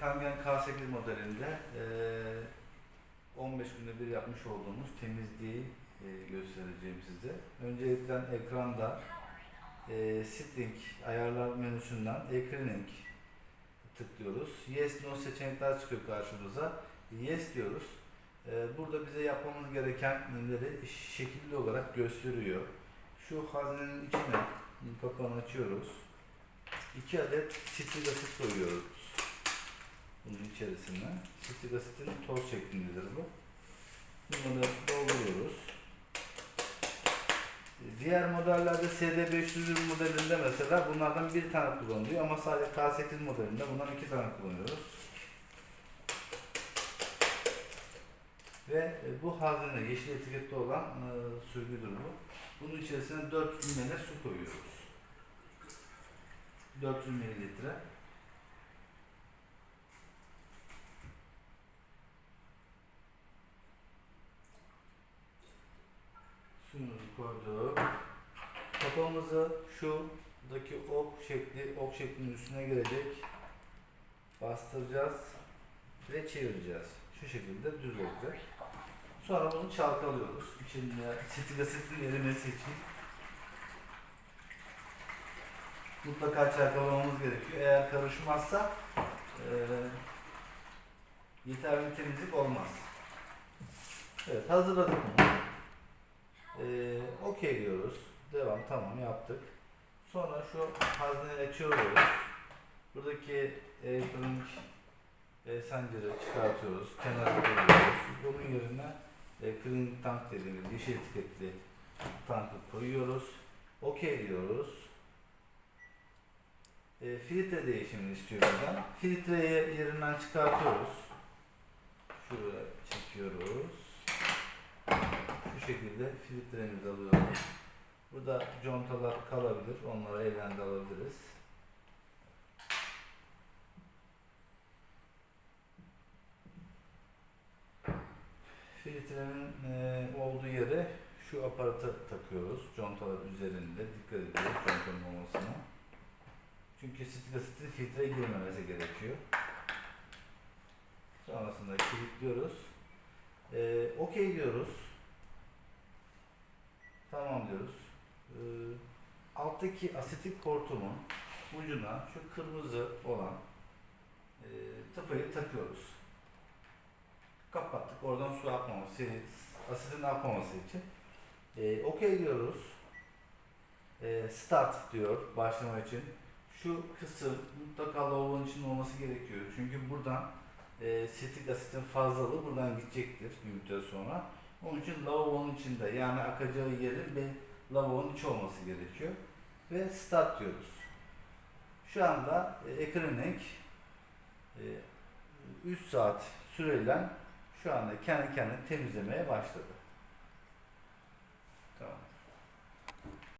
Kangen K8 modelinde eee 15 günde bir yapmış olduğumuz temizliği eee, göstereceğim size. Öncelikle ekranda eee Setting ayarlar menüsünden Ekraining tıklıyoruz. Yes, No seçenekler çıkıyor karşımıza. Yes diyoruz. Eee, burada bize yapmamız gerekenleri şekilli olarak gösteriyor. Şu hazinenin içine kapağını açıyoruz. 2 adet sitrik asit koyuyoruz bunun içerisine. Sitrik asitin toz şeklindedir bu. Bunları dolduruyoruz. Diğer modellerde SD500 modelinde mesela bunlardan bir tane kullanılıyor ama sadece K8 modelinde bundan iki tane kullanıyoruz. Ve e, bu hazine yeşil etiketli olan e, sürgüdür bu. Bunun içerisine 400 ml su koyuyoruz. 400 mililitre. Suyumuzu koyduk. Kapağımızı şuradaki ok şekli, ok şeklinin üstüne gelecek bastıracağız ve çevireceğiz. Şu şekilde düz olacak. Sonra bunu çalkalıyoruz. İçinde sitik asitin erimesi için mutlaka çalkalamamız gerekiyor. Eğer karışmazsa eee yeterli temizlik olmaz. Evet hazırladık bunu. Eee okey diyoruz. Devam tamam yaptık. Sonra şu hazneyi açıyoruz. Buradaki elektronik e, sancırı çıkartıyoruz. Kenara koyuyoruz. Bunun yerine e, cleaning tank dediğimiz yeşil etiketli tankı koyuyoruz. Okey diyoruz. E, filtre değişimini istiyor bizden. Filtreyi yerinden çıkartıyoruz. Şuraya çekiyoruz. Şekilde filtremizi alıyoruz. Burada contalar kalabilir. Onları elden de alabiliriz. Filtrenin e, olduğu yere şu aparatı takıyoruz. Contalar üzerinde. Dikkat ediyoruz contanın olmasına. Çünkü asitin filtreye girmemesi gerekiyor. Sonrasında kilitliyoruz. E, Okey diyoruz. Tamam diyoruz. E, alttaki asetik hortumun ucuna şu kırmızı olan e, tıpayı takıyoruz. Kapattık. Oradan su akmaması, asitin akmaması için. E, Okey diyoruz. E, start diyor başlama için. Şu kısım mutlaka lavabonun içinde olması gerekiyor. Çünkü buradan e, sitik asitin fazlalığı buradan gidecektir bir müddet sonra. Onun için lavabonun içinde yani akacağı yerin bir lavabonun içi olması gerekiyor. Ve start diyoruz. Şu anda e, Ekranic e, 3 saat süreyle şu anda kendi kendine temizlemeye başladı.